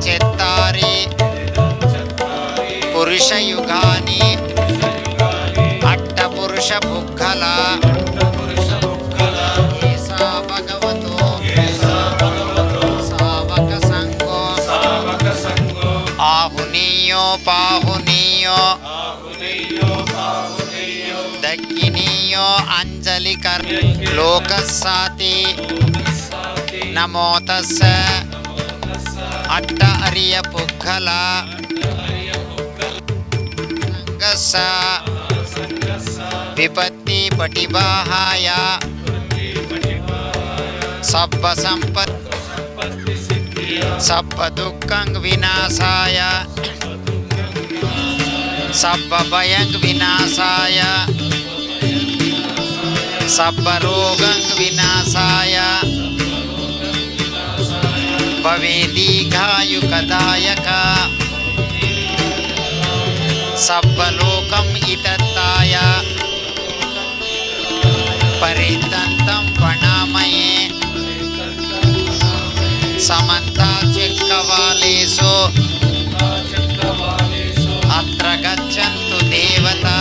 चत्तारि। पुषयुगा अट्टपुरुषभुक्खला आहुनीयो पाहुनीयो। दक्षिणीयो अञ्जलिकर् लोकस्साति। अट्ट अरिय पुग्गल संगस्स विपत्ति पटिबाहाय सब्ब सम्पत् सब्ब दुःखं विनाशाय सब्ब भयं विनाशाय सब्ब रोगं विनाशाय भवेदीघायुकदायक सब्बलोकम् इतत्ताय परिदन्तं वणामये समन्ताचक्रवालेषु अत्र गच्छन्तु देवता।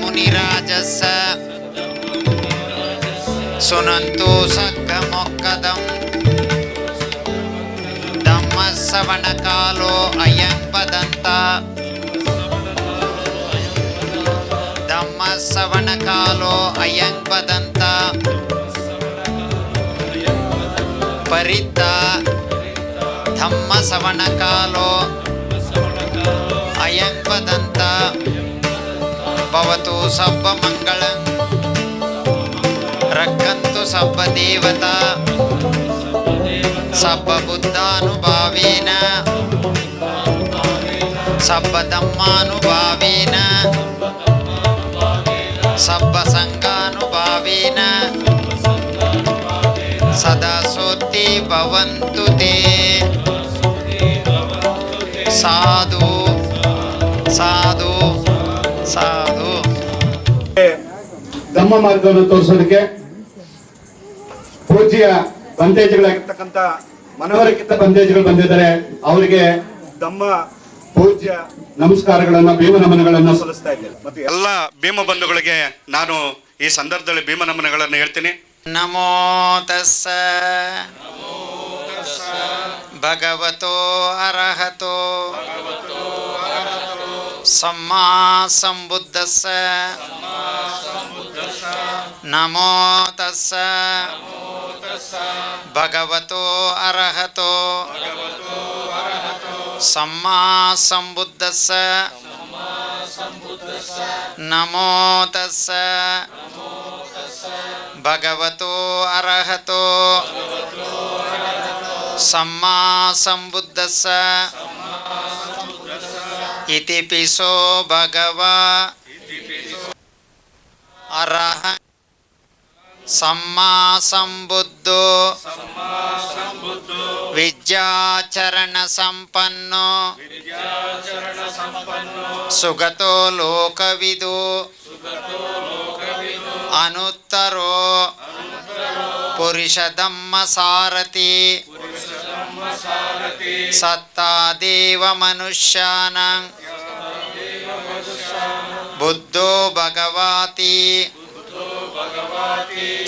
मुनिराजस्य। सुनन्तु धम्मश्रवणकालो अयं वदन्त धम्मश्रवणकालो अयं वदन्त परित्त धम्मश्रवणकालो अयं वदन्त भवतु सर्वमङ्गलम् रक्षन्तु सर्वदेवता సబ్బబుద్ధానుభావేన. సబ్బధమ్మానుభావేన సబ్బసంగానుభావేన. సదా భవంతు సాధు సాధు సాధు. ధమ్మ మార్గంలో తోసరికే పూజ్య ಬಂದೇಜ್ಗಳಾಗಿರ್ತಕ್ಕಂಥ ಮನವರಿಕಿತ ಬಂದೇಜ್ಗಳು ಬಂದಿದ್ದಾರೆ ಅವರಿಗೆ ತಮ್ಮ ಪೂಜ್ಯ ನಮಸ್ಕಾರಗಳನ್ನ ಭೀಮ ನಮನಗಳನ್ನ ಸಲ್ಲಿಸ್ತಾ ಇದ್ದೇನೆ. ಮತ್ತೆ ಎಲ್ಲ ಭೀಮ ಬಂಧುಗಳಿಗೆ ನಾನು ಈ ಸಂದರ್ಭದಲ್ಲಿ ಭೀಮ ನಮನಗಳನ್ನು ಹೇಳ್ತೀನಿ. ನಮೋ ತಸ್ಸ. ಭಗವತೋ ಅರ್ಹತೋ. భగవతో అర్హతో సమ్మా సంబుద్ధస్ నమో తస్స భగవతో అర్హతో సమ్మా సంబుద్ధస్ ఇది పిశో భగవ అర్హ సమ్మా సంబుద్ధు. విద్యాచరణ సంపన్నో. సుగతో లోకవిదు. అనుత్తరో. పురుషదమ్మ సారథి. సత్తాదేవ మనుష్యానం. బుద్ధో భగవాతి.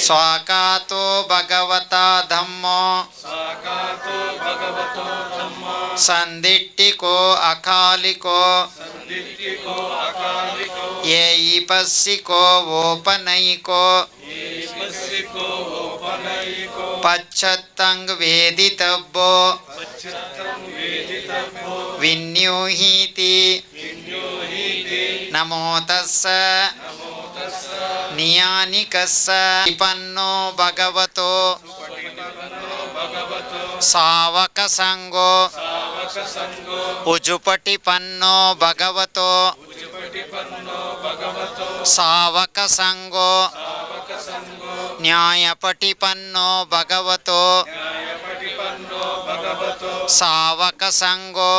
स्वाकातो भगवता धम्मो स्वाकातो भगवतो धम्मो सन्दिट्टिको अकालिको सन्दिट्टिको अकालिको ये इपस्सिको वोपनैको ये इपस्सिको वोपनैको पच्छत्तंग वेदितव्यो पच्छत्तंग वेदितव्यो विन्यूहीति विन्यूहीति नमो तस्स నియాని కస్స విపన్నో భగవతో సావక సంగో ఉజుపటి పన్నో భగవతో సావక సంగో న్యాయపటి పన్నో భగవతో సావక సంగో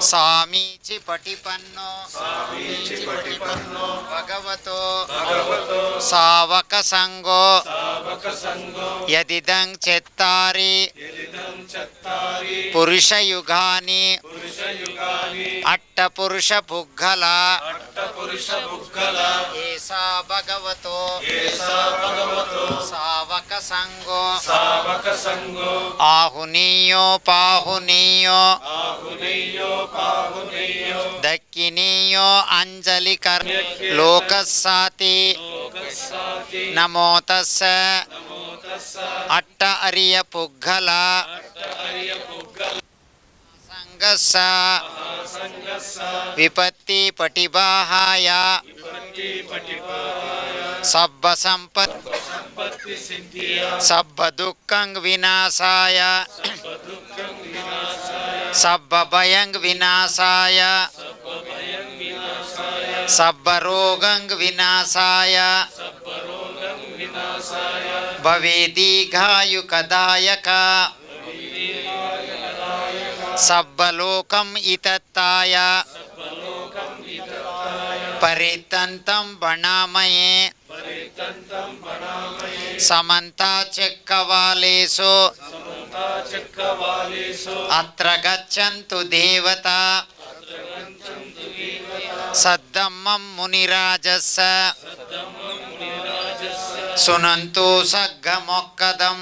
స్వామీచి పటిపన్నో భగవతో. సావక సంగో. యదిదం చెత్తారి. పురుషయుగాని. అట్ अट्टपुरुष भुग्गला। अट्टपुरुष भुग्गला। ऐसा भगवतो। ऐसा भगवतो। सावक संगो। सावक संगो। आहुनियो पाहुनियो। आहुनियो पाहुनियो। दक्षिणियो अंजलि कर नमो तस्स। अट्ट अरिय पुग्गला। अट्ट अरिय पुग्गला। असङ्गस्स विपत्तिपटिबाहाय। सब्बसम्पत्सब्बदुःखं विनाशाय। विनाशाय। विनाशाय। भवेदीघायुकदायका। సబ్బలోకం ఇతత్తాయ. పరితంతం బణామయే సమంతా చెక్కవాలేసు అత్ర గచ్చంతు దేవత. సద్దమ్మం మునిరాజస్స. సునంతు సగ్గమొక్కదం.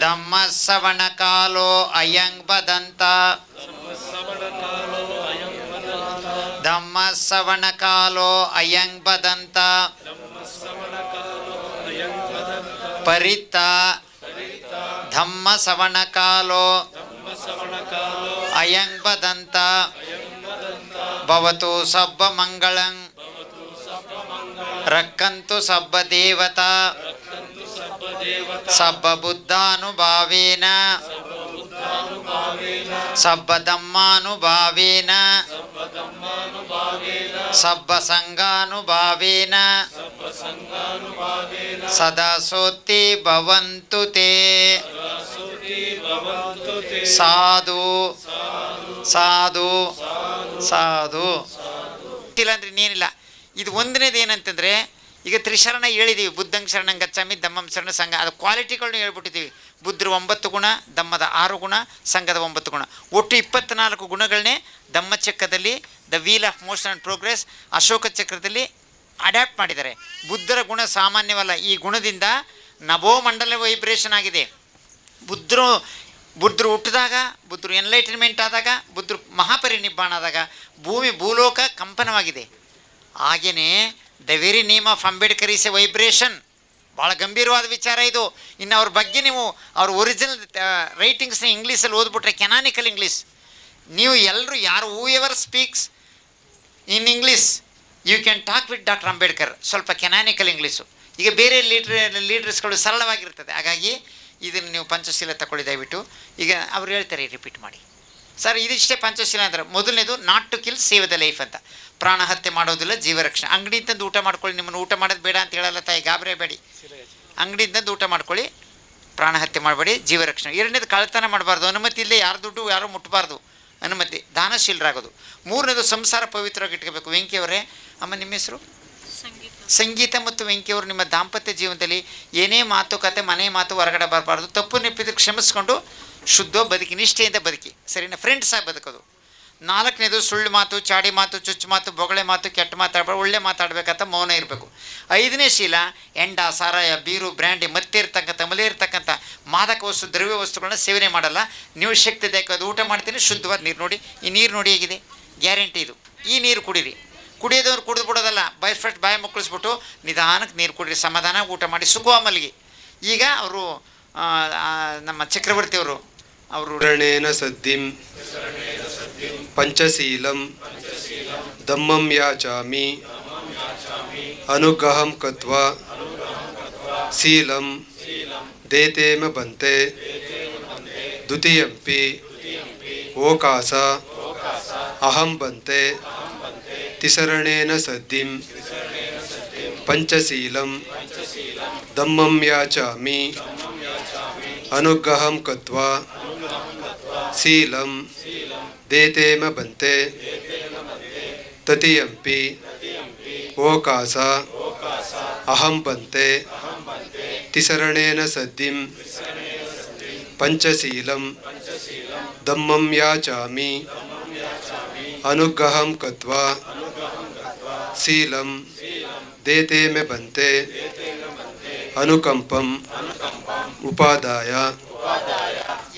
దమ్మశ్రవణకాలో అయం వదంత దమ్మశ్రవణకాలో అయం వదంత పరిత ధమ్మ సవణకాలో అయం వదంత భవతు సబ్బ మంగళం ಸಬ್ಬಬುದ್ಧಾನುಭಾವೇನ. ಸಬ್ಬಧಮ್ಮಾನುಭಾವೇನ. ಸಬ್ಬಸಂಗಾನುಭಾವೇನ. ಸದಾ ಸೋತಿ ಭವಂತು ತೇ. ಸಾಧು. ಸಾಧು. ಸಾಧು. ಇಲ್ಲ ಇನ್ನೇನಿಲ್ಲ ಇದು ಒಂದನೇದು ಏನಂತಂದರೆ ಈಗ ತ್ರಿಶರಣ ಹೇಳಿದ್ದೀವಿ ಬುದ್ಧಂಗ್ ಶರಣ ಗಚ್ಚಾಮಿ ದಮ್ಮಂ ಶರಣ ಸಂಘ, ಅದು ಕ್ವಾಲಿಟಿಗಳನ್ನ ಹೇಳ್ಬಿಟ್ಟಿದ್ದೀವಿ ಬುದ್ಧರು ಒಂಬತ್ತು ಗುಣ, ದಮ್ಮದ ಆರು ಗುಣ, ಸಂಘದ ಒಂಬತ್ತು ಗುಣ. ಒಟ್ಟು ಇಪ್ಪತ್ತ್ನಾಲ್ಕು ಗುಣಗಳನ್ನೇ ದಮ್ಮ ಚಕ್ರದಲ್ಲಿ, the wheel of motion and progress Ashoka ಚಕ್ರದಲ್ಲಿ ಅಡ್ಯಾಪ್ಟ್ ಮಾಡಿದ್ದಾರೆ. ಬುದ್ಧರ ಗುಣ ಸಾಮಾನ್ಯವಲ್ಲ, ಈ ಗುಣದಿಂದ ನಭೋಮಂಡಲ ವೈಬ್ರೇಷನ್ ಆಗಿದೆ. ಬುದ್ಧರು ಬುದ್ಧರು ಹುಟ್ಟಿದಾಗ, ಬುದ್ಧರು ಎನ್ಲೈಟನ್ಮೆಂಟ್ ಆದಾಗ, ಬುದ್ಧರು ಮಹಾಪರಿನಿಬ್ಬಾಣ ಆದಾಗ ಭೂಮಿ ಭೂಲೋಕ ಕಂಪನವಾಗಿದೆ. ಹಾಗೆಯೇ the very name of Ambedkar is a vibration ಭಾಳ ಗಂಭೀರವಾದ ವಿಚಾರ ಇದು. ಇನ್ನು ಅವ್ರ ಬಗ್ಗೆ ನೀವು ಅವ್ರ ಒರಿಜಿನಲ್ ರೈಟಿಂಗ್ಸ್ನ ಇಂಗ್ಲೀಷಲ್ಲಿ ಓದ್ಬಿಟ್ರೆ ಕೆನಾನಿಕಲ್ ಇಂಗ್ಲೀಷ್ ನೀವು ಎಲ್ಲರೂ ಯಾರು whoever speaks in English you can talk with doctor Ambedkar ಸ್ವಲ್ಪ ಕೆನಾನಿಕಲ್ ಇಂಗ್ಲೀಷು ಈಗ ಬೇರೆ ಲೀಡ್ರ್ ಲೀಡರ್ಸ್ಗಳು ಸರಳವಾಗಿರ್ತದೆ. ಹಾಗಾಗಿ ಇದನ್ನು ನೀವು ಪಂಚಶೀಲ ತಗೊಳ್ಳಿ, ದಯವಿಟ್ಟು. ಈಗ ಅವ್ರು ಹೇಳ್ತಾರೆ ರಿಪೀಟ್ ಮಾಡಿ. ಸರ್, ಇದಿಷ್ಟೇ ಪಂಚಶೀಲ ಅಂದ್ರೆ ಮೊದಲನೇದು not to kill save the life ಅಂತ. ಪ್ರಾಣ ಹತ್ಯೆ ಮಾಡೋದಿಲ್ಲ ಜೀವರಕ್ಷಣೆ. ಅಂಗಡಿ ತಂದು ಊಟ ಮಾಡ್ಕೊಳ್ಳಿ ನಿಮ್ಮನ್ನು ಊಟ ಮಾಡೋದು ಬೇಡ ಅಂತ ಹೇಳಲ್ಲ ತಾಯಿ ಗಾಬರಿ ಬೇಡಿ ಅಂಗಡಿಯಿಂದ ಊಟ ಮಾಡ್ಕೊಳ್ಳಿ ಪ್ರಾಣ ಹತ್ಯೆ ಮಾಡಬೇಡಿ ಜೀವರಕ್ಷಣೆ. ಎರಡನೇದು ಕಳ್ಳತನ ಮಾಡಬಾರ್ದು ಅನುಮತಿ ಇಲ್ಲದೆ ಯಾರು ದುಡ್ಡು ಯಾರು ಮುಟ್ಟಬಾರ್ದು ಅನುಮತಿ ದಾನಶೀಲರಾಗೋದು. ಮೂರನೇದು ಸಂಸಾರ ಪವಿತ್ರವಾಗಿ ಇಟ್ಕೋಬೇಕು. ವೆಂಕಿಯವರೇ ಅಮ್ಮ ನಿಮ್ಮ ಹೆಸರು? ಸಂಗೀತ. ಮತ್ತು ವೆಂಕಿಯವರು ನಿಮ್ಮ ದಾಂಪತ್ಯ ಜೀವನದಲ್ಲಿ ಏನೇ ಮಾತುಕತೆ ಮನೆ ಮಾತು ಹೊರಗಡೆ ಬರಬಾರ್ದು. ತಪ್ಪು ನೆಪ್ಪಿದ್ರೆ ಕ್ಷಮಿಸ್ಕೊಂಡು ಶುದ್ಧ ಬದುಕಿ ನಿಷ್ಠೆಯಿಂದ ಬದುಕಿ. ಸರಿನಾ? ಫ್ರೆಂಡ್ಸ್ ಆಗಿ ಬದುಕೋದು. ನಾಲ್ಕನೇದು ಸುಳ್ಳು ಮಾತು, ಚಾಡಿ ಮಾತು, ಚುಚ್ಚು ಮಾತು, ಬೊಗಳೆ ಮಾತು, ಕೆಟ್ಟ ಮಾತಾಡ್ಬಾರ್ದು, ಒಳ್ಳೆ ಮಾತಾಡಬೇಕಂತ ಮೌನ ಇರಬೇಕು. ಐದನೇ ಶೀಲ, ಎಂಡ, ಸಾರಾಯ, ಬೀರು, ಬ್ರ್ಯಾಂಡಿ, ಮತ್ತೆ ಇರ್ತಕ್ಕಂಥ, ಮಲೆ ಇರ್ತಕ್ಕಂಥ ಮಾದಕ ವಸ್ತು, ದ್ರವ್ಯ ವಸ್ತುಗಳನ್ನ ಸೇವನೆ ಮಾಡಲ್ಲ. ನೀವು ಶಕ್ತಿ ಬೇಕಾದ ಊಟ ಮಾಡ್ತೀನಿ, ಶುದ್ಧವಾದ ನೀರು ನೋಡಿ. ಈ ನೀರು ನೋಡಿ ಹೇಗಿದೆ? ಗ್ಯಾರಂಟಿ ಇದು. ಈ ನೀರು ಕುಡೀರಿ. ಕುಡಿಯೋದವ್ರು ಕುಡಿದು ಬಿಡೋದಲ್ಲ. ಬಾಯ್ ಫಸ್ಟ್ ಬಾಯಿ ಮುಕ್ಕಳಿಸ್ಬಿಟ್ಟು ನಿಧಾನಕ್ಕೆ ನೀರು ಕುಡಿರಿ. ಸಮಾಧಾನ, ಊಟ ಮಾಡಿ. ಸುಗುವ ಮಲಗಿ. ಈಗ ಅವರು ನಮ್ಮ ಚಕ್ರವರ್ತಿಯವರು ಅವರು ರಣೇನ पंचशील दम्मम याचा अनुग्रह कत्वा शील देते मंते बन्ते। द्वितीयम्पि। ओकास। अहम बन्ते। तिसरणेन सद्धिं पंचशील दम्म याचा अनुग्रह कत्वा शीलम। देते मंते बन्ते तदीयम्पि ओकास अहं बन्ते तिसरणेन सद्धिं। पंचशील। दम्म याचा अनुग्रह कत्वा शीलं। देते मे बंते। अनुकम्पम् उपादाय।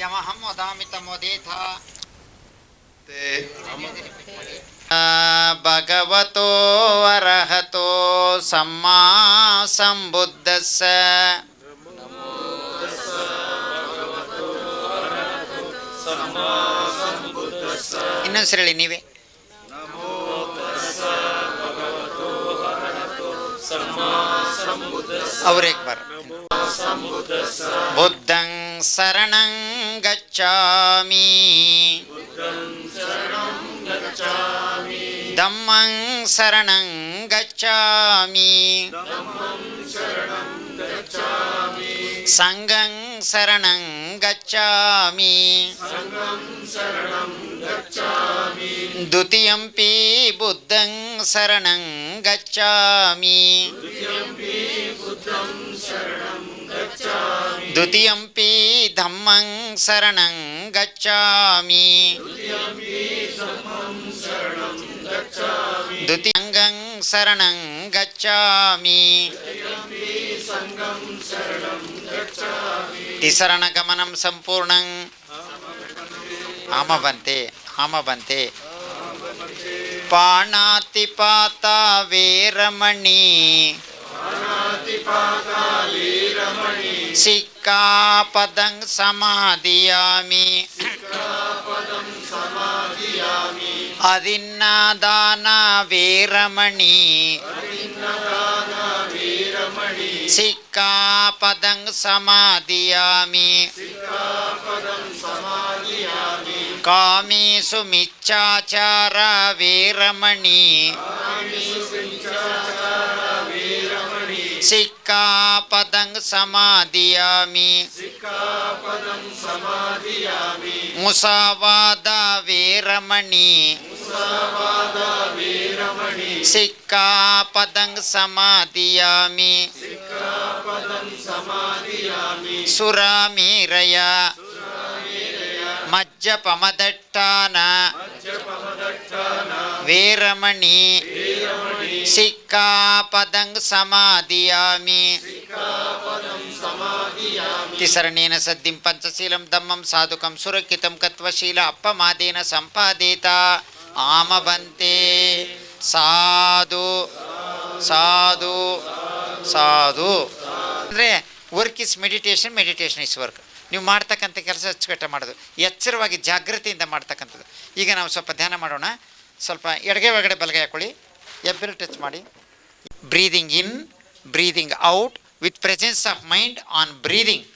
यमहं वदामि तमोदेथ। ಭಗವತೋ ಅರ್ಹತೋ ಸಮ್ಮಾ ಸಂಬುದ್ಧಸ್ಸ ಇನ್ನೊಂದ್ಸರಿ ಹೇಳಿ ನೀವೇ ಅವರೇ ಬರ ಬುದ್ಧಂ ಶರಣಂ ಗಚ್ಚಾಮಿ தம்மங் சரணங் கச்சாமி சங்கம் சரணங் கச்சாமி द्वितीयम्पि बुद्धं शरणं गच्छामि द्वितीयम्पि धम्मं शरणं गच्छामि దుతి సంగం శరణం గచ్చామి. తిసరణగమనం సంపూర్ణం. ఆమవంతే ఆమవంతే. పాణాతిపాత వీరమణి. సిక్కాపదం సమాధియామి. பதின்னாதான வீரமணி சிக்கா பதங் சமாதியாமி காமேசு மிச்சாச்சார வீரமணி सिक्का पदंग समादियामि मुसावादा वीरमणि सिक्कापदं समादियामि सुरामीरय मज्जपमदट्टान वीरमणि सिक्कापदं समादियामि సరణేన సద్దిం పంచశీలం దమ్మం సాధుకం సురక్షితం కత్వశీల అప్పమాదేన సంపాదేత ಆಮಬಂತೆ ಸಾಧು ಸಾಧು ಸಾಧು. ಅಂದರೆ work is meditation meditation is work. ನೀವು ಮಾಡ್ತಕ್ಕಂಥ ಕೆಲಸ ಅಚ್ಚುಕಟ್ಟ ಮಾಡೋದು. ಎಚ್ಚರವಾಗಿ ಜಾಗೃತಿಯಿಂದ ಮಾಡ್ತಕ್ಕಂಥದ್ದು. ಈಗ ನಾವು ಸ್ವಲ್ಪ ಧ್ಯಾನ ಮಾಡೋಣ. ಸ್ವಲ್ಪ ಎಡಗೆ ಒಳಗಡೆ ಬಲಗೈ ಹಾಕೊಳ್ಳಿ. ಎಬ್ಬರು ಟಚ್ ಮಾಡಿ. Breathing in breathing out with presence of mind on breathing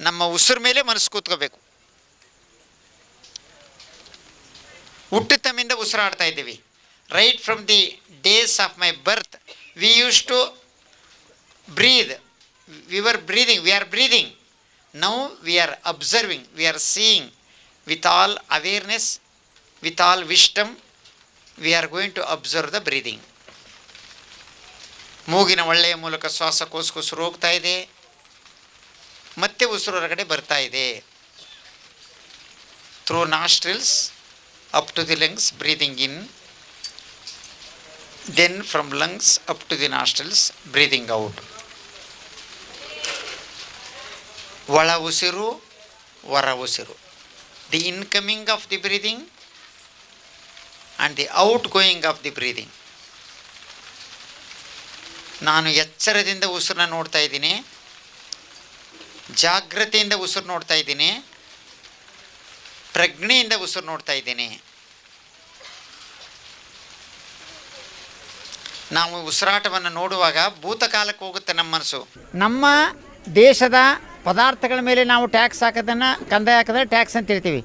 ನಮ್ಮ ಉಸಿರು ಮೇಲೆ ಮನಸ್ಸು ಕೂತ್ಕೋಬೇಕು. ಹುಟ್ಟು ತಮ್ಮಿಂದ ಉಸಿರಾಡ್ತಾ ಇದ್ದೀವಿ. Right from the days of my birth we use to breathe we were breathing we are breathing now we are observing we are seeing with all awareness with all wisdom we are going to observe the breathing ಮೂಗಿನ ಒಳ್ಳೆಯ ಮೂಲಕ ಶ್ವಾಸಕೋಶ ಉಸಿರು ಹೋಗ್ತಾ ಇದೆ. ಮತ್ತೆ ಉಸಿರು ಹೊರಗಡೆ ಬರ್ತಾ ಇದೆ. Through nostrils up to the lungs breathing in then from lungs up to the nostrils breathing out ಒಳ ಉಸಿರು ಹೊರ ಉಸಿರು the incoming of the breathing and the outgoing of the breathing ನಾನು ಎಚ್ಚರದಿಂದ ಉಸಿರನ್ನ ನೋಡ್ತಾ ಇದ್ದೀನಿ, ಜಾಗ್ರತೆಯಿಂದ ಉಸಿರು ನೋಡ್ತಾ ಇದ್ದೀನಿ. ಪ್ರಜ್ಞೆಯಿಂದ ಉಸಿರು ನೋಡ್ತಾ ಇದ್ದೀನಿ. ನಾವು ಉಸಿರಾಟವನ್ನು ನೋಡುವಾಗ ಭೂತಕಾಲಕ್ಕೆ ಹೋಗುತ್ತೆ ನಮ್ಮ ಮನಸ್ಸು. ನಮ್ಮ ದೇಶದ ಪದಾರ್ಥಗಳ ಮೇಲೆ ನಾವು ಟ್ಯಾಕ್ಸ್ ಹಾಕೋದನ್ನು, ಕಂದಾಯ ಹಾಕೋದ್ರೆ ಟ್ಯಾಕ್ಸ್ ಅಂತ ಹೇಳ್ತೀವಿ.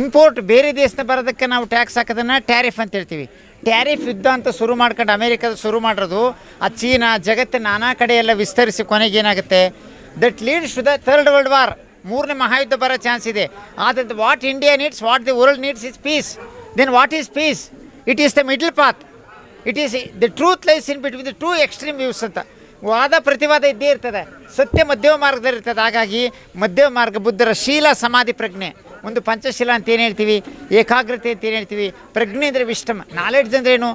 ಇಂಪೋರ್ಟ್ ಬೇರೆ ದೇಶದ ಬರೋದಕ್ಕೆ ನಾವು ಟ್ಯಾಕ್ಸ್ ಹಾಕೋದನ್ನು ಟ್ಯಾರಿಫ್ ಅಂತ ಹೇಳ್ತೀವಿ. ಟ್ಯಾರಿಫ್ ಯುದ್ಧ ಅಂತ ಶುರು ಮಾಡ್ಕೊಂಡು ಅಮೇರಿಕದ ಶುರು ಮಾಡಿರೋದು, ಆ ಚೀನಾ ಜಗತ್ತಿನ ನಾನಾ ಕಡೆ ಎಲ್ಲ ವಿಸ್ತರಿಸಿ ಕೊನೆಗೆ ಏನಾಗುತ್ತೆ? That leads to the third world war ಮೂರನೇ ಮಹಾಯುದ್ಧ ಬರೋ ಚಾನ್ಸ್ ಇದೆ. ಆದರೆ what India needs what the world needs is peace then what is peace it is the middle path it is the truth lies in between the two extreme views ಅಂತ. ವಾದ ಪ್ರತಿವಾದ ಇದ್ದೇ ಇರ್ತದೆ. ಸತ್ಯ ಮಧ್ಯಮ ಮಾರ್ಗದಲ್ಲಿ ಇರ್ತದೆ. ಹಾಗಾಗಿ ಮಧ್ಯಮ ಮಾರ್ಗ ಬುದ್ಧರ ಶೀಲ ಸಮಾಧಿ ಪ್ರಜ್ಞೆ. ಒಂದು ಪಂಚಶೀಲ ಅಂತ ಏನು ಹೇಳ್ತೀವಿ? ಏಕಾಗ್ರತೆ ಅಂತ ಏನು ಹೇಳ್ತೀವಿ? ಪ್ರಜ್ಞೆ ಅಂದರೆ ವಿಷ್ಟಮ್. ನಾಲೆಡ್ಜ್ ಅಂದ್ರೇನು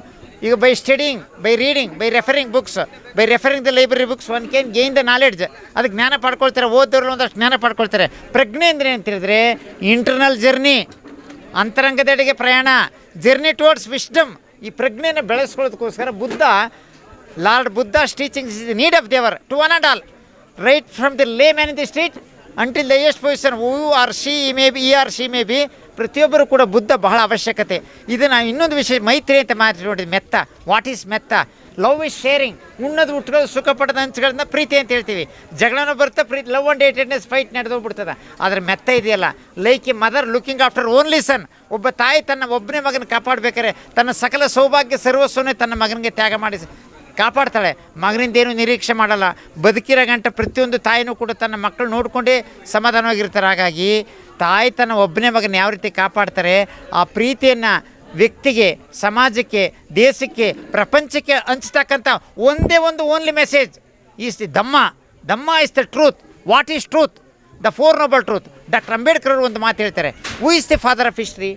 ಈಗ by studying by reading by referring books by referring the library books one can gain the knowledge ಅದು ಜ್ಞಾನ ಪಡ್ಕೊಳ್ತಾರೆ ಓದೋರು ಒಂದಷ್ಟು ಜ್ಞಾನ ಪಡ್ಕೊಳ್ತಾರೆ. ಪ್ರಜ್ಞೆ ಅಂದರೆ ಅಂತ ಹೇಳಿದ್ರೆ ಇಂಟರ್ನಲ್ ಜರ್ನಿ ಅಂತರಂಗದೆಡೆಗೆ ಪ್ರಯಾಣ ಜರ್ನಿ ಟುವರ್ಡ್ಸ್ ವಿಸ್ಡಮ್ ಈ ಪ್ರಜ್ಞೆಯನ್ನು ಬೆಳೆಸ್ಕೊಳ್ಳೋದಕ್ಕೋಸ್ಕರ Buddha, lord Buddha teaching is the need of ದೇವರ್ to one and all right from the layman in the street until the ಎಸ್ಟ್ position who are she may be he or she may be ಪ್ರತಿಯೊಬ್ಬರು ಕೂಡ ಬುದ್ಧ ಬಹಳ ಅವಶ್ಯಕತೆ. ಇದು ಇನ್ನೊಂದು ವಿಷಯ, ಮೈತ್ರಿ ಅಂತ ಮಾತಾಡಿದ್ವಿ ಮೆತ್ತ. What is ಮೆತ್ತ? Love is sharing ಉಣ್ಣದು ಉಟ್ಕೊಳ್ಳೋದು ಸುಖ ಪಡೆದ ಹಂಚ್ಗಳನ್ನ ಪ್ರೀತಿ ಅಂತ ಹೇಳ್ತೀವಿ. ಜಗಳನೂ ಬರುತ್ತೆ, ಪ್ರೀತಿ ಲವ್ ಅಂಡ್ ಏಟೆಡ್ನೆಸ್ ಫೈಟ್ ನಡೆದೋಗ್ಬಿಡ್ತದೆ ಆದರೆ ಮೆತ್ತ ಇದೆಯಲ್ಲ. Like a mother looking after only son ಒಬ್ಬ ತಾಯಿ ತನ್ನ ಒಬ್ಬನೇ ಮಗನ ಕಾಪಾಡಬೇಕಾದ್ರೆ ತನ್ನ ಸಕಲ ಸೌಭಾಗ್ಯ, ಸರ್ವಸ್ವನೇ ತನ್ನ ಮಗನಿಗೆ ತ್ಯಾಗ ಮಾಡಿ ಕಾಪಾಡ್ತಾಳೆ. ಮಗನಿಂದೇನು ನಿರೀಕ್ಷೆ ಮಾಡಲ್ಲ. ಬದುಕಿರೋ ಗಂಟ ಪ್ರತಿಯೊಂದು ತಾಯಿನೂ ಕೂಡ ತನ್ನ ಮಕ್ಕಳು ನೋಡಿಕೊಂಡೇ ಸಮಾಧಾನವಾಗಿರ್ತಾರೆ. ಹಾಗಾಗಿ ತಾಯಿ ತನ್ನ ಒಬ್ಬನೇ ಮಗನ ಯಾವ ರೀತಿ ಕಾಪಾಡ್ತಾರೆ, ಆ ಪ್ರೀತಿಯನ್ನು ವ್ಯಕ್ತಿಗೆ, ಸಮಾಜಕ್ಕೆ, ದೇಶಕ್ಕೆ, ಪ್ರಪಂಚಕ್ಕೆ ಹಂಚ್ತಕ್ಕಂಥ ಒಂದೇ ಒಂದು only message is the Dhamma Dhamma is the truth what is truth the four noble truth doctor Ambedkar ಅವರು ಒಂದು ಮಾತು ಹೇಳ್ತಾರೆ. Who is the father of history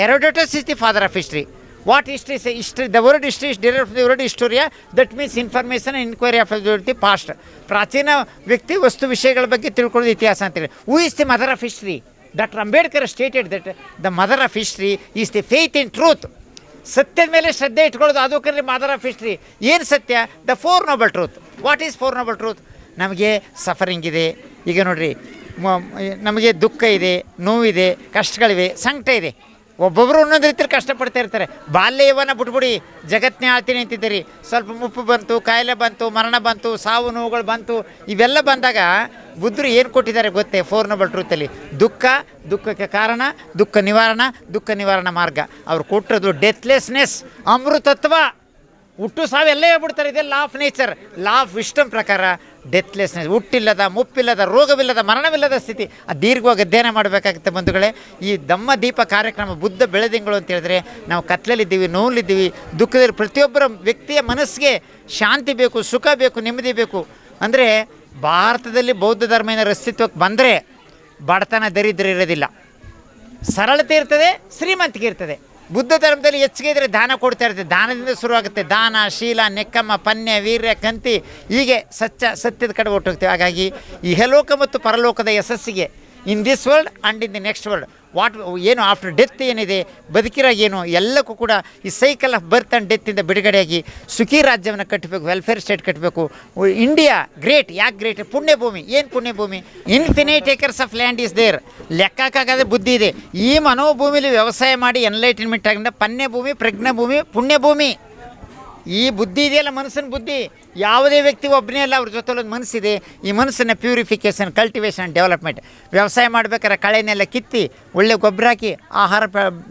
Herodotus is the father of history what history is history the word history is derive the word historia that means information inquiry of the past ಪ್ರಾಚೀನ ವ್ಯಕ್ತಿ ವಸ್ತು ವಿಷಯಗಳ ಬಗ್ಗೆ ತಿಳ್ಕೊಳ್ಳೋದು ಇತಿಹಾಸ ಅಂತೇಳಿ who is the mother of history doctor Ambedkar stated that the mother of history is the faith in truth ಸತ್ಯದ ಮೇಲೆ ಶ್ರದ್ಧೆ ಇಟ್ಕೊಳ್ಳೋದು ಅದು ಕರೀ ಮದರ್ ಆಫ್ ಹಿಸ್ಟ್ರಿ ಏನು ಸತ್ಯ? The four noble truth what is four noble truth ನಮಗೆ suffering ಇದೆ. ಈಗ ನೋಡಿರಿ ನಮಗೆ ದುಃಖ ಇದೆ, ನೋವಿದೆ, ಕಷ್ಟಗಳಿವೆ, ಸಂಕಟ ಇದೆ. ಒಬ್ಬೊಬ್ಬರು ಒಂದೊಂದು ರೀತಿಯಲ್ಲಿ ಕಷ್ಟಪಡ್ತಾ ಇರ್ತಾರೆ. ಬಾಲ್ಯ ಬಿಟ್ಬಿಡಿ ಜಗತ್ತನ್ನೇ ಆಳ್ತೀನಿ ಅಂತಿದ್ದೀರಿ. ಸ್ವಲ್ಪ ಮುಪ್ಪು ಬಂತು, ಕಾಯಿಲೆ ಬಂತು, ಮರಣ ಬಂತು, ಸಾವು ನೋವುಗಳು ಬಂತು, ಇವೆಲ್ಲ ಬಂದಾಗ ಬುದ್ಧರು ಏನು ಕೊಟ್ಟಿದ್ದಾರೆ ಗೊತ್ತೇ? ಫೋರ್ ನಂಬರ್ ಟ್ರೂತಲ್ಲಿ ದುಃಖ, ದುಃಖಕ್ಕೆ ಕಾರಣ, ದುಃಖ ನಿವಾರಣ ದುಃಖ ನಿವಾರಣ ಮಾರ್ಗ. ಅವ್ರು ಕೊಟ್ಟಿರೋದು ಡೆತ್ಲೆಸ್ನೆಸ್ ಅಮೃತತ್ವ. ಹುಟ್ಟು ಸಾವು ಎಲ್ಲ ಹೇಳ್ಬಿಡ್ತಾರೆ ಇದೆ law of nature law of wisdom ಪ್ರಕಾರ ಡೆತ್ಲೆಸ್ನೆಸ್ ಹುಟ್ಟಿಲ್ಲದ, ಮುಪ್ಪಿಲ್ಲದ, ರೋಗವಿಲ್ಲದ, ಮರಣವಿಲ್ಲದ ಸ್ಥಿತಿ. ಆ ದೀರ್ಘವಾಗಿ ಅಧ್ಯಯನ ಮಾಡಬೇಕಾಗುತ್ತೆ ಬಂಧುಗಳೇ. ಈ ದಮ್ಮ ದೀಪ ಕಾರ್ಯಕ್ರಮ ಬುದ್ಧ ಬೆಳೆದಿಂಗಳು ಅಂತ ಹೇಳಿದ್ರೆ ನಾವು ಕತ್ಲಲ್ಲಿದ್ದೀವಿ ನೋವಲ್ಲಿದ್ದೀವಿ ದುಃಖದಲ್ಲಿ ಪ್ರತಿಯೊಬ್ಬರ ವ್ಯಕ್ತಿಯ ಮನಸ್ಸಿಗೆ ಶಾಂತಿ ಬೇಕು, ಸುಖ ಬೇಕು, ನೆಮ್ಮದಿ ಬೇಕು. ಅಂದರೆ ಭಾರತದಲ್ಲಿ ಬೌದ್ಧ ಧರ್ಮ ಏನಾದ್ರು ಅಸ್ತಿತ್ವಕ್ಕೆ ಬಂದರೆ ಬಡತನ, ದರಿದ್ರ ಇರೋದಿಲ್ಲ. ಸರಳತೆ ಇರ್ತದೆ, ಶ್ರೀಮಂತಿಕೆ ಇರ್ತದೆ. ಬುದ್ಧ ಧರ್ಮದಲ್ಲಿ ಹೆಚ್ಚಿಗೆ ಇದ್ರೆ ದಾನ ಕೊಡ್ತಾ ಇರುತ್ತೆ. ದಾನದಿಂದ ಶುರುವಾಗುತ್ತೆ. ದಾನ, ಶೀಲ, ನೆಕ್ಕಮ್ಮ, ಪನ್ಯ, ವೀರ್ಯ, ಕಂತಿ ಹೀಗೆ ಸತ್ಯ ಸತ್ಯದ ಕಡೆ ಹೊಟ್ಟೋಗ್ತೀವಿ ಹಾಗಾಗಿ ಇಹಲೋಕ ಮತ್ತು ಪರಲೋಕದ ಯಶಸ್ಸಿಗೆ in this world and in the next world what ಏನು ಆಫ್ಟರ್ ಡೆತ್ ಏನಿದೆ? ಬದುಕಿರೋ ಏನು? ಎಲ್ಲಕ್ಕೂ ಕೂಡ ಈ ಸೈಕಲ್ ಆಫ್ ಬರ್ತ್ ಆ್ಯಂಡ್ ಡೆತ್ತಿಂದ ಬಿಡುಗಡೆಯಾಗಿ ಸುಖಿ ರಾಜ್ಯವನ್ನು ಕಟ್ಟಬೇಕು ವೆಲ್ಫೇರ್ ಸ್ಟೇಟ್ ಕಟ್ಟಬೇಕು. ಇಂಡಿಯಾ ಗ್ರೇಟ್ ಯಾಕೆ ಗ್ರೇಟ್ ಪುಣ್ಯಭೂಮಿ. ಏನು ಪುಣ್ಯಭೂಮಿ? Infinite acres of land is there ಲೆಕ್ಕಕ್ಕಾಗದೆ ಬುದ್ಧಿ ಇದೆ. ಈ ಮನೋಭೂಮಿಲಿ ವ್ಯವಸಾಯ ಮಾಡಿ ಎನ್ಲೈಟನ್ಮೆಂಟ್ ಆಗಿಂದ ಭೂಮಿ ಪ್ರಜ್ಞಭೂಮಿ, ಪುಣ್ಯಭೂಮಿ. ಈ ಬುದ್ಧಿ ಇದೆಯಲ್ಲ, ಮನಸ್ಸಿನ ಬುದ್ಧಿ? ಯಾವುದೇ ವ್ಯಕ್ತಿ ಒಬ್ಬನೇ ಅಲ್ಲ, ಅವ್ರ ಜೊತೆ ಒಂದು ಮನಸ್ಸಿದೆ. ಈ ಮನಸ್ಸನ್ನು ಪ್ಯೂರಿಫಿಕೇಷನ್ ಕಲ್ಟಿವೇಷನ್ ಡೆವಲಪ್ಮೆಂಟ್ ವ್ಯವಸಾಯ ಮಾಡ್ಬೇಕಾದ್ರೆ ಕಳೆನೆಲ್ಲ ಕಿತ್ತಿ, ಒಳ್ಳೆ ಗೊಬ್ಬರ ಹಾಕಿ, ಆಹಾರ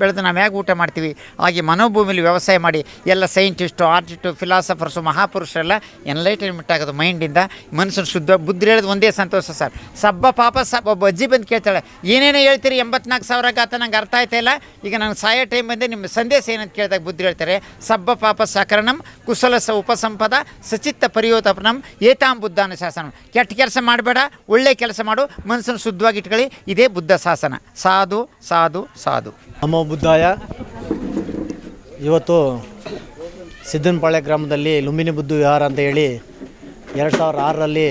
ಬೆಳೆದು ನಾವು ಹೇಗೆ ಊಟ ಮಾಡ್ತೀವಿ? ಹಾಗೆ ಮನೋಭೂಮಿಲಿ ವ್ಯವಸಾಯ ಮಾಡಿ, ಎಲ್ಲ ಸೈಂಟಿಸ್ಟು ಆರ್ಟಿಸ್ಟು ಫಿಲಾಸಫರ್ಸು ಮಹಾಪುರುಷರೆಲ್ಲ ಎನ್ಲೈಟನ್ಮೆಂಟ್ ಆಗೋದು ಮೈಂಡಿಂದ ಮನಸ್ಸನ್ನು ಶುದ್ಧ, ಬುದ್ಧಿ ಹೇಳೋದು ಒಂದೇ ಸಂತೋಷ ಸರ್. ಸಬ್ಬ ಪಾಪ ಸಬ್ ಒಬ್ಬ ಅಜ್ಜಿ ಬಂದು ಕೇಳ್ತಾಳೆ, ಏನೇನೋ ಹೇಳ್ತೀರಿ, ಎಂಬತ್ನಾಲ್ಕು ಸಾವಿರ ಗಾತ ನಂಗೆ ಅರ್ಥ ಆಯ್ತಾ ಇಲ್ಲ? ಈಗ ನಾನು ಸಾಯೋ ಟೈಮ್ ಬಂದೆ, ನಿಮ್ಮ ಸಂದೇಶ ಏನಂತ ಕೇಳಿದಾಗ ಬುದ್ಧಿ ಹೇಳ್ತಾರೆ, ಸಬ್ಬ ಪಾಪ ಸಕರಣಂ ಕುಶಲ ಸ ಉಪಸಂಪದ ಸಚಿತ್ತ ಪರಿಯೋತಪನಂ ಏತಾಂ ಬುದ್ಧಾನ ಶಾಸನ. ಕೆಟ್ಟ ಕೆಲಸ ಮಾಡಬೇಡ, ಒಳ್ಳೆ ಕೆಲಸ ಮಾಡು, ಮನಸ್ಸನ್ನು ಶುದ್ಧವಾಗಿ ಇಟ್ಕೊಳ್ಳಿ, ಇದೇ ಬುದ್ಧ ಶಾಸನ. ಸಾಧು ಸಾಧು ಸಾಧು. ನಮ್ಮ ಬುದ್ಧಾಯ, ಇವತ್ತು ಸಿದ್ದನಪಾಳ್ಯ ಗ್ರಾಮದಲ್ಲಿ ಲುಂಬಿನಿ ಬುದ್ಧ ವಿಹಾರ ಅಂತ ಹೇಳಿ ಎರಡು ಸಾವಿರ ಆರರಲ್ಲಿ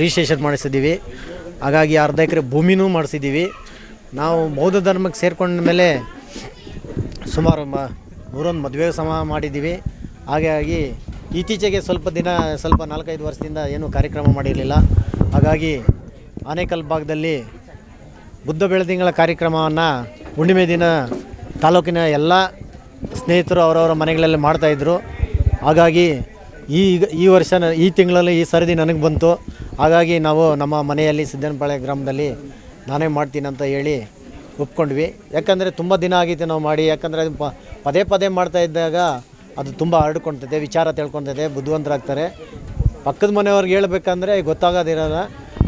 ರಿಜಿಸ್ಟ್ರೇಷನ್ ಮಾಡಿಸಿದ್ದೀವಿ. ಹಾಗಾಗಿ ಅರ್ಧ ಎಕರೆ ಭೂಮಿನೂ ಮಾಡಿಸಿದ್ದೀವಿ. ನಾವು ಬೌದ್ಧ ಧರ್ಮಕ್ಕೆ ಸೇರಿಕೊಂಡ ಮೇಲೆ ಸುಮಾರು ಮ ನೂರೊಂದು ಮದುವೆ ಸಮ ಮಾಡಿದ್ದೀವಿ. ಹಾಗಾಗಿ ಇತ್ತೀಚೆಗೆ ಸ್ವಲ್ಪ ದಿನ, ಸ್ವಲ್ಪ ನಾಲ್ಕೈದು ವರ್ಷದಿಂದ ಏನೂ ಕಾರ್ಯಕ್ರಮ ಮಾಡಿರಲಿಲ್ಲ. ಹಾಗಾಗಿ ಆನೇಕಲ್ ಭಾಗದಲ್ಲಿ ಬುದ್ಧ ಬೆಳದಿಂಗಳ ಕಾರ್ಯಕ್ರಮವನ್ನು ಹುಣ್ಣಿಮೆ ದಿನ ತಾಲೂಕಿನ ಎಲ್ಲ ಸ್ನೇಹಿತರು ಅವರವರ ಮನೆಗಳಲ್ಲಿ ಮಾಡ್ತಾಯಿದ್ರು ಹಾಗಾಗಿ ಈಗ, ಈ ವರ್ಷ ಈ ತಿಂಗಳಲ್ಲಿ ಈ ಸರದಿ ನನಗೆ ಬಂತು. ಹಾಗಾಗಿ ನಾವು ನಮ್ಮ ಮನೆಯಲ್ಲಿ ಸಿದ್ದನಪಾಳ್ಯ ಗ್ರಾಮದಲ್ಲಿ ನಾನೇ ಮಾಡ್ತೀನಿ ಅಂತ ಹೇಳಿ ಒಪ್ಕೊಂಡ್ವಿ. ಯಾಕಂದರೆ ತುಂಬ ದಿನ ಆಗಿತ್ತು ನಾವು ಮಾಡಿ. ಯಾಕಂದರೆ ಪ- ಪದೇ ಪದೇ ಮಾಡ್ತಾ ಇದ್ದಾಗ ಅದು ತುಂಬ ಹರಡ್ಕೊಳ್ತದೆ ವಿಚಾರ ತಿಳ್ಕೊತದೆ, ಬುದ್ಧಿವಂತರಾಗ್ತಾರೆ. ಪಕ್ಕದ ಮನೆಯವ್ರಿಗೆ ಹೇಳ್ಬೇಕಂದ್ರೆ ಗೊತ್ತಾಗೋದಿರಲ್ಲ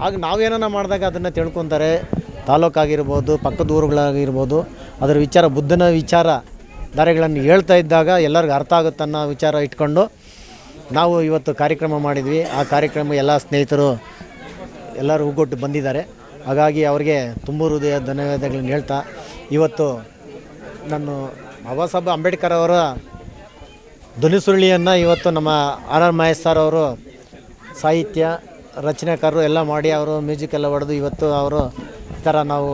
ಆಗ ನಾವೇನೋ ಮಾಡಿದಾಗ ಅದನ್ನು ತಿಳ್ಕೊತಾರೆ. ತಾಲೂಕಾಗಿರ್ಬೋದು ಪಕ್ಕದ ಊರುಗಳಾಗಿರ್ಬೋದು, ಅದರ ವಿಚಾರ, ಬುದ್ಧನ ವಿಚಾರ ದಾರಿಗಳನ್ನು ಹೇಳ್ತಾ ಇದ್ದಾಗ ಎಲ್ಲರಿಗೂ ಅರ್ಥ ಆಗುತ್ತೆ ಅನ್ನೋ ವಿಚಾರ ಇಟ್ಕೊಂಡು ನಾವು ಇವತ್ತು ಕಾರ್ಯಕ್ರಮ ಮಾಡಿದ್ವಿ. ಆ ಕಾರ್ಯಕ್ರಮ ಎಲ್ಲ ಸ್ನೇಹಿತರು ಎಲ್ಲರೂ ಹೂಗೊಟ್ಟು ಬಂದಿದ್ದಾರೆ. ಹಾಗಾಗಿ ಅವರಿಗೆ ತುಂಬ ಹೃದಯ ಧನ್ಯವಾದಗಳನ್ನು ಹೇಳ್ತಾ, ಇವತ್ತು ನಾನು ಬಾಬಾ ಸಾಹೇಬ್ ಅಂಬೇಡ್ಕರ್ ಅವರ ಧ್ವನಿಸುರುಳಿಯನ್ನು ಇವತ್ತು ನಮ್ಮ ಆರ್ ಆರ್ ಮಹೇಶ್ ಸರ್ ಅವರು ಸಾಹಿತ್ಯ, ರಚನೆಕಾರರು ಎಲ್ಲ ಮಾಡಿ ಅವರು ಮ್ಯೂಸಿಕ್ ಎಲ್ಲ ಹೊಡೆದು ಇವತ್ತು ಅವರು ಈ ಥರ ನಾವು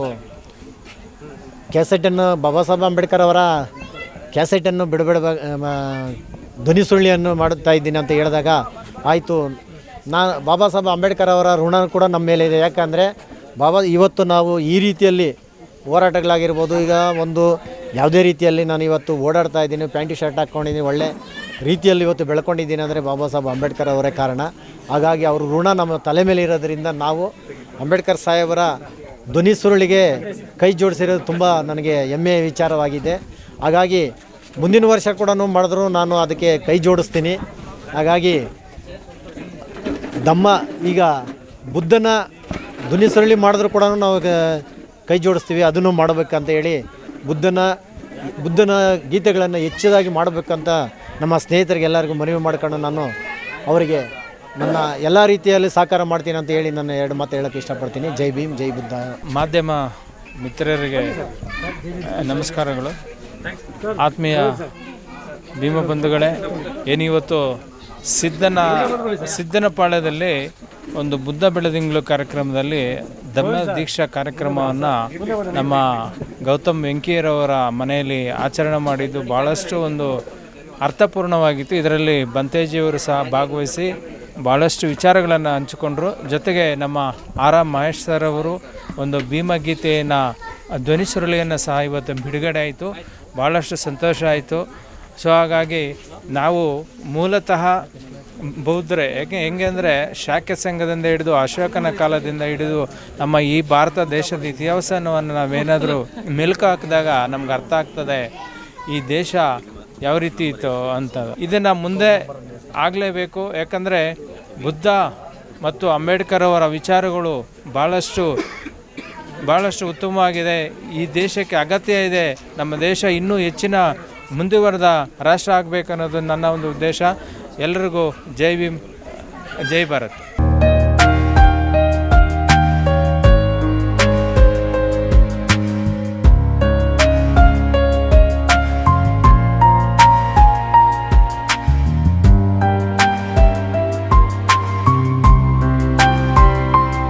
ಕ್ಯಾಸೆಟನ್ನು ಬಾಬಾ ಸಾಹೇಬ್ ಅಂಬೇಡ್ಕರ್ ಅವರ ಕ್ಯಾಸೆಟನ್ನು ಬಿಡಬೇಡ ಧ್ವನಿ ಸುರುಳಿಯನ್ನು ಮಾಡುತ್ತಾ ಇದ್ದೀನಿ ಅಂತ ಹೇಳಿದಾಗ ಆಯಿತು. ನಾ, ಬಾಬಾ ಸಾಹೇಬ್ ಅಂಬೇಡ್ಕರ್ ಅವರ ಋಣ ಕೂಡ ನಮ್ಮ ಮೇಲೆ ಇದೆ ಯಾಕಂದರೆ ಬಾಬಾ, ಇವತ್ತು ನಾವು ಈ ರೀತಿಯಲ್ಲಿ ಹೋರಾಟಗಳಾಗಿರ್ಬೋದು. ಈಗ ಒಂದು ಯಾವುದೇ ರೀತಿಯಲ್ಲಿ ನಾನು ಇವತ್ತು ಓಡಾಡ್ತಾ ಇದ್ದೀನಿ, ಪ್ಯಾಂಟಿ, ಶರ್ಟ್ ಹಾಕ್ಕೊಂಡಿದ್ದೀನಿ ಒಳ್ಳೆ ರೀತಿಯಲ್ಲಿ ಇವತ್ತು ಬೆಳ್ಕೊಂಡಿದ್ದೀನಿ ಅಂದರೆ ಬಾಬಾ ಸಾಹೇಬ್ ಅಂಬೇಡ್ಕರ್ ಅವರೇ ಕಾರಣ. ಹಾಗಾಗಿ ಅವರು ಋಣ ನಮ್ಮ ತಲೆ ಮೇಲೆ ಇರೋದರಿಂದ ನಾವು ಅಂಬೇಡ್ಕರ್ ಸಾಹೇಬರ ಧ್ವನಿ ಸುರುಳಿಗೆ ಕೈ ಜೋಡಿಸಿರೋದು ತುಂಬ ನನಗೆ ಹೆಮ್ಮೆಯ ವಿಚಾರವಾಗಿದೆ. ಹಾಗಾಗಿ ಮುಂದಿನ ವರ್ಷ ಕೂಡ ಮಾಡಿದ್ರು ನಾನು ಅದಕ್ಕೆ ಕೈ ಜೋಡಿಸ್ತೀನಿ. ಹಾಗಾಗಿ ದಮ್ಮ ಈಗ ಬುದ್ಧನ ಧ್ವನಿ ಸುರುಳಿ ಮಾಡಿದ್ರು ಕೂಡ ನಾವು ಕೈ ಜೋಡಿಸ್ತೀವಿ, ಅದನ್ನು ಮಾಡಬೇಕಂತ ಹೇಳಿ ಬುದ್ಧನ ಬುದ್ಧನ ಗೀತೆಗಳನ್ನು ಹೆಚ್ಚದಾಗಿ ಮಾಡಬೇಕಂತ ನಮ್ಮ ಸ್ನೇಹಿತರಿಗೆ ಎಲ್ಲರಿಗೂ ಮನವಿ ಮಾಡ್ಕೊಂಡು ನಾನು ಅವರಿಗೆ ನನ್ನ ಎಲ್ಲ ರೀತಿಯಲ್ಲಿ ಸಹಕಾರ ಮಾಡ್ತೀನಿ ಅಂತ ಹೇಳಿ ನಾನು ಎರಡು ಮಾತು ಹೇಳೋಕ್ಕೆ ಇಷ್ಟಪಡ್ತೀನಿ. ಜೈ ಭೀಮ್, ಜೈ ಬುದ್ಧ. ಮಾಧ್ಯಮ ಮಿತ್ರರಿಗೆ ನಮಸ್ಕಾರಗಳು. ಆತ್ಮೀಯ ಭೀಮ ಬಂಧುಗಳೇ, ಏನಿವತ್ತು ಸಿದ್ಧನ ಸಿದ್ಧನಪಾಳ್ಯದಲ್ಲಿ ಒಂದು ಬುದ್ಧ ಬೆಳದಿಂಗಳು ಕಾರ್ಯಕ್ರಮದಲ್ಲಿ ಧರ್ಮ ದೀಕ್ಷಾ ಕಾರ್ಯಕ್ರಮವನ್ನು ನಮ್ಮ ಗೌತಮ್ ವೆಂಕಿಯರವರ ಮನೆಯಲ್ಲಿ ಆಚರಣೆ ಮಾಡಿದ್ದು ಭಾಳಷ್ಟು ಒಂದು ಅರ್ಥಪೂರ್ಣವಾಗಿತ್ತು. ಇದರಲ್ಲಿ ಬಂತೇಜಿಯವರು ಸಹ ಭಾಗವಹಿಸಿ ಭಾಳಷ್ಟು ವಿಚಾರಗಳನ್ನು ಹಂಚಿಕೊಂಡ್ರು. ಜೊತೆಗೆ ನಮ್ಮ ಆರ್ ಆರ್ ಮಹೇಶ್ ಸರ್ ಅವರು ಒಂದು ಭೀಮಗೀತೆಯನ್ನು ಧ್ವನಿ ಸುರುಳಿಯನ್ನು ಸಹ ಇವತ್ತು ಬಿಡುಗಡೆ ಆಯಿತು. ಭಾಳಷ್ಟು ಸಂತೋಷ ಆಯಿತು. ಸೊ ಹಾಗಾಗಿ ನಾವು ಮೂಲತಃ ಬೌದ್ಧರೆ ಯಾಕೆ ಹೆಂಗೆ ಅಂದರೆ ಶಾಖ್ಯ ಸಂಘದಿಂದ ಹಿಡಿದು ಅಶೋಕನ ಕಾಲದಿಂದ ಹಿಡಿದು ನಮ್ಮ ಈ ಭಾರತ ದೇಶದ ಇತಿಹಾಸವನ್ನು ನಾವೇನಾದರೂ ಮೆಲುಕು ಹಾಕಿದಾಗ ನಮ್ಗೆ ಅರ್ಥ ಆಗ್ತದೆ, ಈ ದೇಶ ಯಾವ ರೀತಿ ಇತ್ತು ಅಂತ. ಇದನ್ನು ಮುಂದೆ ಆಗಲೇಬೇಕು, ಯಾಕಂದರೆ ಬುದ್ಧ ಮತ್ತು ಅಂಬೇಡ್ಕರ್ ಅವರ ವಿಚಾರಗಳು ಭಾಳಷ್ಟು ಭಾಳಷ್ಟು ಉತ್ತಮವಾಗಿದೆ. ಈ ದೇಶಕ್ಕೆ ಅಗತ್ಯ ಇದೆ. ನಮ್ಮ ದೇಶ ಇನ್ನೂ ಹೆಚ್ಚಿನ ಮುಂದುವರೆದ ರಾಷ್ಟ್ರ ಆಗಬೇಕನ್ನೋದು ನನ್ನ ಒಂದು ಉದ್ದೇಶ. ಎಲ್ಲರಿಗೂ ಜೈ ಭೀಮ್ ಜೈ ಭಾರತ್.